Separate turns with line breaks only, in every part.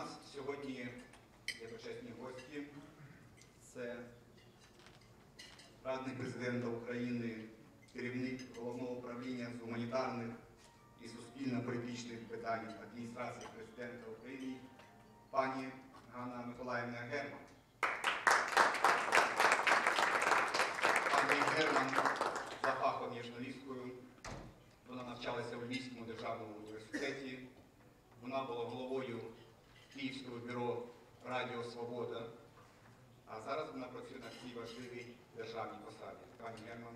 нас сьогодні є почесні гості. Це радник президента України, керівник головного управління з гуманітарних і суспільно-політичних питань адміністрації президента України, пані Ганна Миколаївна Герман. Пані Герман за фахом є журналісткою. Вона навчалася у Львівському державному університеті. Вона була головою Київського бюро Радіо Свобода. А зараз вона працює на цій важливій державній посаді. Пані Герман.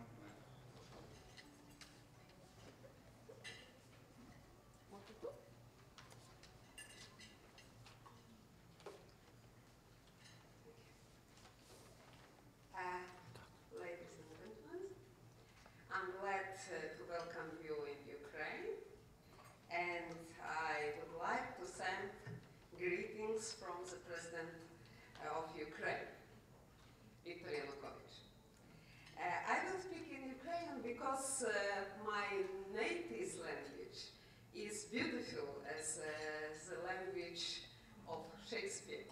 The language of Shakespeare.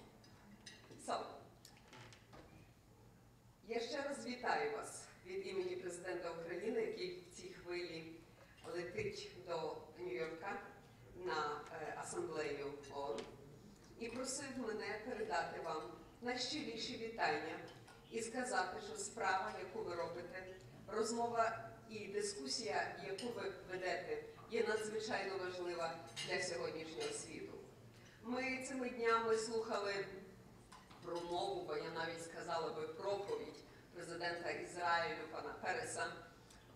So, Я ще раз вітаю вас від імені президента України, який в цій хвилі летить до Нью-Йорка на е, асамблею ООН і просив мене передати вам найщиріші вітання і сказати, що справа, яку ви робите, розмова і дискусія, яку ви ведете, є надзвичайно важлива для сьогоднішнього світу. Ми цими днями слухали промову, бо я навіть сказала би проповідь президента Ізраїлю пана Переса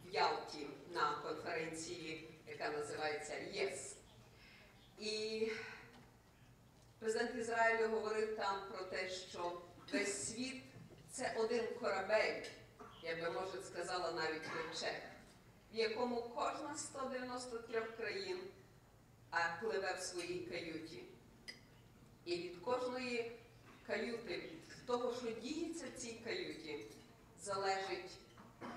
в Ялті на конференції, яка називається ЄС. І президент Ізраїлю говорив там про те, що весь світ це один корабель, я би може сказала навіть ковчег, в якому кожна з 193 країн а, пливе в своїй каюті. І від кожної каюти, від того, що діється в цій каюті, залежить,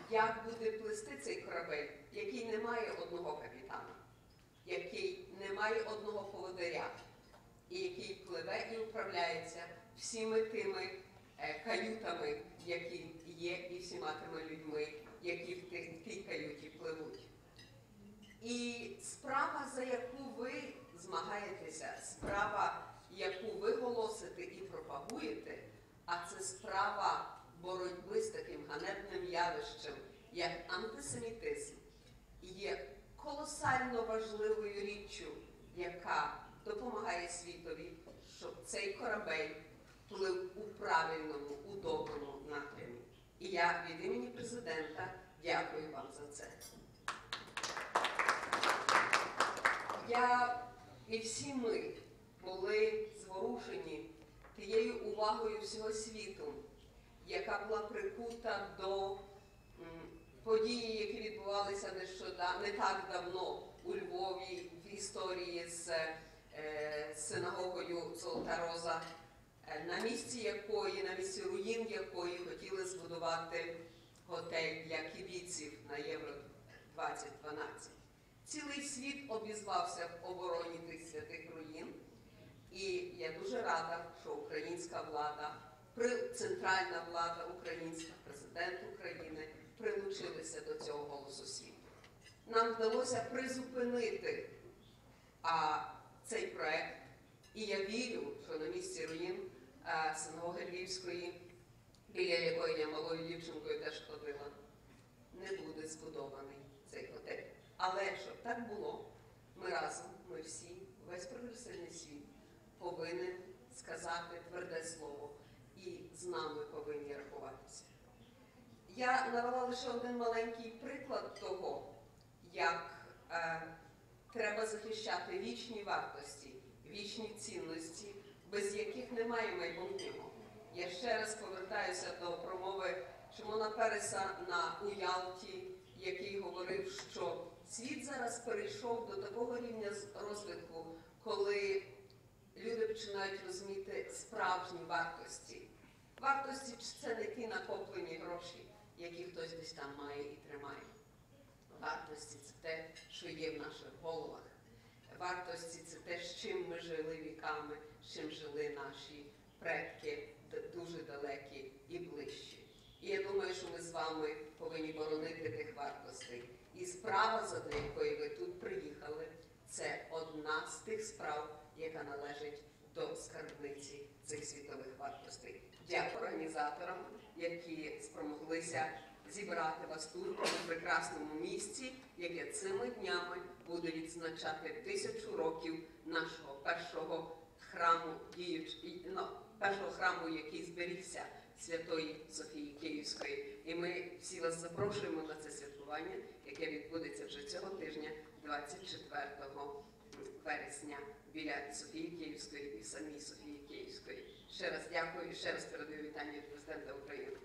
як буде плисти цей корабель, який не має одного капітана, який не має одного поводиря, і який пливе і управляється всіми тими е, каютами, які є, і всіма тими людьми, які в ти- в тій каюті пливуть. І справа, за яку ви змагаєтеся, справа, яку ви голосите і пропагуєте, а це справа боротьби з таким ганебним явищем, як антисемітизм, є колосально важливою річчю, яка допомагає світові, щоб цей корабель плив у правильному, у доброму напрямі. І я від імені президента дякую вам за це. Я і всі ми були зворушені тією увагою всього світу, яка була прикута до події, які відбувалися нещодавно, не так давно у Львові в історії з е, синагогою Золота Роза, на місці якої, на місці руїн якої хотіли збудувати готель для кібіців на Євро 2012. Цілий світ обізвався в обороні тих святих руїн. І я дуже рада, що українська влада, центральна влада українська, президент України прилучилися до цього голосу світу. Нам вдалося призупинити а, цей проект, і я вірю, що на місці руїн синагоги Львівської, біля якої я малою дівчинкою теж ходила, не буде збудований цей готель. Але щоб так було, ми разом, ми всі, весь прогресивний світ, повинен сказати тверде слово і з нами повинні рахуватися. Я навела лише один маленький приклад того, як е, треба захищати вічні вартості, вічні цінності, без яких немає майбутнього. Я ще раз повертаюся до промови Шимона Переса на у Ялті, який говорив, що світ зараз перейшов до такого рівня розвитку, коли люди починають розуміти справжні вартості. Вартості це не ті накоплені гроші, які хтось десь там має і тримає. Вартості це те, що є в наших головах. Вартості це те, з чим ми жили віками, чим жили наші предки, дуже далекі і ближчі. І я думаю, що ми з вами повинні боронити тих вартостей. І справа, за якої ви тут приїхали, це одна з тих справ, яка належить до скарбниці цих світових вартостей. Дякую організаторам, які спромоглися зібрати вас тут, у прекрасному місці, яке цими днями буде відзначати тисячу років нашого першого храму ну, першого храму, який зберігся Святої Софії Київської. І ми всі вас запрошуємо на це святкування, яке відбудеться вже цього тижня, 24 вересня, біля Софії Київської і самій Софії Київської. Ще раз дякую ще раз передаю вітання від президента України.